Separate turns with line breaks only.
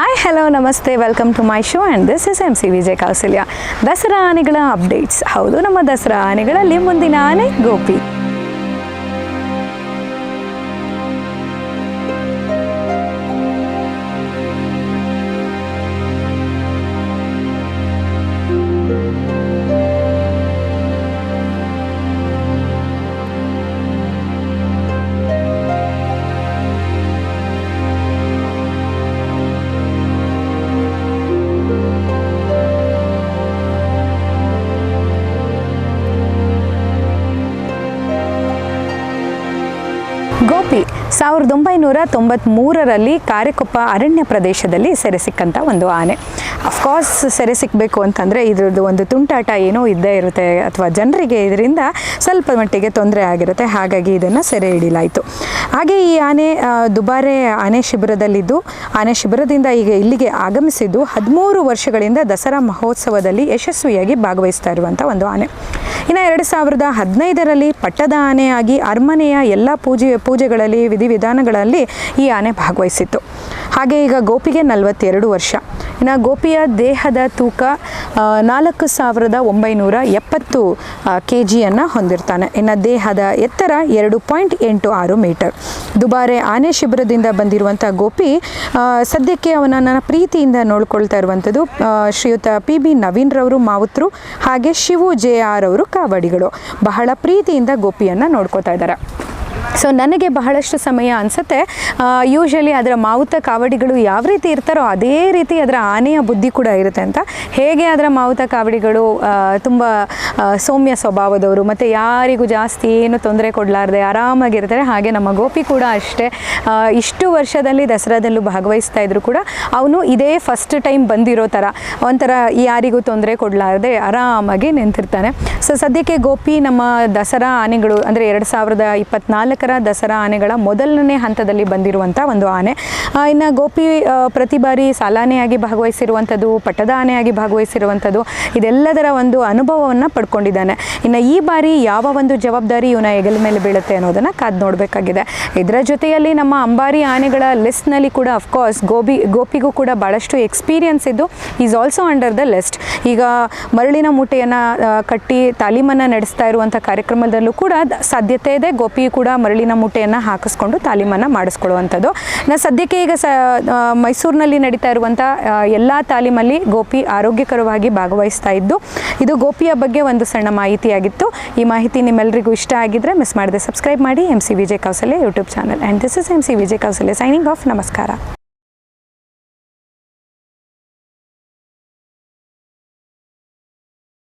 Hi hello ನಮಸ್ತೆ welcome to my show and this is M C Vijay Kausalya Dasara ಆನೆಗಳ updates ಹೌದು ನಮ್ಮ ದಸರಾ ಆನೆಗಳಲ್ಲಿ ಮುಂದಿನ ಆನೆ ಗೋಪಿ ಗೋಪಿ ಸಾವಿರದ ಒಂಬೈನೂರ ತೊಂಬತ್ತ್ಮೂರರಲ್ಲಿ ಕಾರ್ಯಕೊಪ್ಪ ಅರಣ್ಯ ಪ್ರದೇಶದಲ್ಲಿ ಸೆರೆ ಸಿಕ್ಕಂಥ ಒಂದು ಆನೆ. ಅಫ್ಕೋರ್ಸ್ ಸೆರೆ ಸಿಕ್ಕಬೇಕು ಅಂತಂದರೆ ಇದ್ರದ್ದು ಒಂದು ತುಂಟಾಟ ಏನೋ ಇದ್ದೇ ಇರುತ್ತೆ ಅಥವಾ ಜನರಿಗೆ ಇದರಿಂದ ಸ್ವಲ್ಪ ಮಟ್ಟಿಗೆ ತೊಂದರೆ ಆಗಿರುತ್ತೆ. ಹಾಗಾಗಿ ಇದನ್ನು ಸೆರೆ ಹಿಡಿಯಲಾಯಿತು. ಹಾಗೆ ಈ ಆನೆ ದುಬಾರೆ ಆನೆ ಶಿಬಿರದಲ್ಲಿದ್ದು, ಆನೆ ಶಿಬಿರದಿಂದ ಈಗ ಇಲ್ಲಿಗೆ ಆಗಮಿಸಿದ್ದು ಹದಿಮೂರು ವರ್ಷಗಳಿಂದ ದಸರಾ ಮಹೋತ್ಸವದಲ್ಲಿ ಯಶಸ್ವಿಯಾಗಿ ಭಾಗವಹಿಸ್ತಾ ಇರುವಂಥ ಒಂದು ಆನೆ. ಇನ್ನು ಎರಡು ಸಾವಿರದ ಹದಿನೈದರಲ್ಲಿ ಪಟ್ಟದ ಆನೆಯಾಗಿ ಅರಮನೆಯ ಎಲ್ಲ ಪೂಜೆ ಪೂಜೆಗಳಲ್ಲಿ ವಿಧಿವಿಧಾನಗಳಲ್ಲಿ ಈ ಆನೆ ಭಾಗವಹಿಸಿತ್ತು. ಹಾಗೆ ಈಗ ಗೋಪಿಗೆ ನಲವತ್ತೆರಡು ವರ್ಷ. ಇನ್ನು ಗೋಪಿಯ ದೇಹದ ತೂಕ ನಾಲ್ಕು ಸಾವಿರದ ಒಂಬೈನೂರ ಎಪ್ಪತ್ತು ಕೆ ಜಿಯನ್ನು ಹೊಂದಿರ್ತಾನೆ. ಇನ್ನು ದೇಹದ ಎತ್ತರ ಎರಡು ಪಾಯಿಂಟ್ ಎಂಟು ಆರು ಮೀಟರ್. ದುಬಾರೆ ಆನೆ ಶಿಬಿರದಿಂದ ಬಂದಿರುವಂಥ ಗೋಪಿ ಸದ್ಯಕ್ಕೆ ಅವನನ್ನು ಪ್ರೀತಿಯಿಂದ ನೋಡ್ಕೊಳ್ತಾ ಇರುವಂಥದ್ದು ಶ್ರೀಯುತ ಪಿ ಬಿ ನವೀನ್ರವರು ಮಾವುತ್ರು, ಹಾಗೆ ಶಿವು ಜೆ ಆರ್ ಅವರು ಕಾವಡಿಗಳು. ಬಹಳ ಪ್ರೀತಿಯಿಂದ ಗೋಪಿಯನ್ನು ನೋಡ್ಕೋತಾ ಇದ್ದಾರೆ. ಸೊ ನನಗೆ ಬಹಳಷ್ಟು ಸಮಯ ಅನಿಸುತ್ತೆ. ಯೂಶಲಿ ಅದರ ಮಾವುತ ಕಾವಡಿಗಳು ಯಾವ ರೀತಿ ಇರ್ತಾರೋ ಅದೇ ರೀತಿ ಅದರ ಆನೆಯ ಬುದ್ಧಿ ಕೂಡ ಇರುತ್ತೆ ಅಂತ. ಹೇಗೆ ಅದರ ಮಾವುತ ಕಾವಡಿಗಳು ತುಂಬ ಸೌಮ್ಯ ಸ್ವಭಾವದವರು ಮತ್ತು ಯಾರಿಗೂ ಜಾಸ್ತಿ ಏನು ತೊಂದರೆ ಕೊಡಲಾರ್ದೆ ಆರಾಮಾಗಿರ್ತಾರೆ. ಹಾಗೆ ನಮ್ಮ ಗೋಪಿ ಕೂಡ ಅಷ್ಟೇ. ಇಷ್ಟು ವರ್ಷದಲ್ಲಿ ದಸರಾದಲ್ಲೂ ಭಾಗವಹಿಸ್ತಾ ಇದ್ರು ಕೂಡ ಅವನು ಇದೇ ಫಸ್ಟ್ ಟೈಮ್ ಬಂದಿರೋ ಥರ ಒಂಥರ ಯಾರಿಗೂ ತೊಂದರೆ ಕೊಡಲಾರ್ದೆ ಆರಾಮಾಗಿ ನಿಂತಿರ್ತಾನೆ. ಸೊ ಸದ್ಯಕ್ಕೆ ಗೋಪಿ ನಮ್ಮ ದಸರಾ ಆನೆಗಳು, ಅಂದರೆ ಎರಡು ಸಾವಿರದ ಇಪ್ಪತ್ನಾಲ್ಕರ ದಸರಾ ಆನೆಗಳ ಮೊದಲನೇ ಹಂತದಲ್ಲಿ ಬಂದಿರುವಂಥ ಒಂದು ಆನೆ. ಇನ್ನು ಗೋಪಿ ಪ್ರತಿ ಬಾರಿ ಸಾಲಾನೆಯಾಗಿ ಭಾಗವಹಿಸಿರುವಂಥದ್ದು, ಪಟ್ಟದ ಆನೆಯಾಗಿ ಭಾಗವಹಿಸಿರುವಂಥದ್ದು, ಇದೆಲ್ಲದರ ಒಂದು ಅನುಭವವನ್ನು ಪಡ್ಕೊಂಡಿದ್ದಾನೆ. ಇನ್ನು ಈ ಬಾರಿ ಯಾವ ಒಂದು ಜವಾಬ್ದಾರಿ ಇವನ ಹೆಗಲ ಮೇಲೆ ಬೀಳುತ್ತೆ ಅನ್ನೋದನ್ನು ಕಾದು ನೋಡಬೇಕಾಗಿದೆ. ಇದರ ಜೊತೆಯಲ್ಲಿ ನಮ್ಮ ಅಂಬಾರಿ ಆನೆಗಳ ಲಿಸ್ಟ್ನಲ್ಲಿ ಕೂಡ ಅಫ್ಕೋರ್ಸ್ ಗೋಬಿ, ಗೋಪಿಗೂ ಕೂಡ ಭಾಳಷ್ಟು ಎಕ್ಸ್ಪೀರಿಯನ್ಸ್ ಇದ್ದು is also under the list ಈಗ ಮರಳಿನ ಮೂಟೆಯನ್ನು ಕಟ್ಟಿ ತಾಲೀಮನ್ನು ನಡೆಸ್ತಾ ಇರುವಂಥ ಕಾರ್ಯಕ್ರಮದಲ್ಲೂ ಕೂಡ ಸಾಧ್ಯತೆ ಇದೆ. ಗೋಪಿ ಕೂಡ ಮರಳಿನ ಮೂಟೆಯನ್ನು ಹಾಕಿಸ್ಕೊಂಡು ತಾಲೀಮನ್ನು ಮಾಡಿಸ್ಕೊಳ್ಳುವಂಥದ್ದು. ನಾನು ಸದ್ಯಕ್ಕೆ ಈಗ ಸ ಮೈಸೂರಿನಲ್ಲಿ ನಡೀತಾ ಇರುವಂಥ ಎಲ್ಲ ತಾಲೀಮಲ್ಲಿ ಗೋಪಿ ಆರೋಗ್ಯಕರವಾಗಿ ಭಾಗವಹಿಸ್ತಾ ಇದ್ದು, ಇದು ಗೋಪಿಯ ಬಗ್ಗೆ ಒಂದು ಸಣ್ಣ ಮಾಹಿತಿಯಾಗಿತ್ತು. ಈ ಮಾಹಿತಿ ನಿಮ್ಮೆಲ್ಲರಿಗೂ ಇಷ್ಟ ಆಗಿದ್ದರೆ ಮಿಸ್ ಮಾಡದೆ ಸಬ್ಸ್ಕ್ರೈಬ್ ಮಾಡಿ. M C Vijay Kausalya YouTube channel. And this is M C Vijay Kausalya signing off ನಮಸ್ಕಾರ.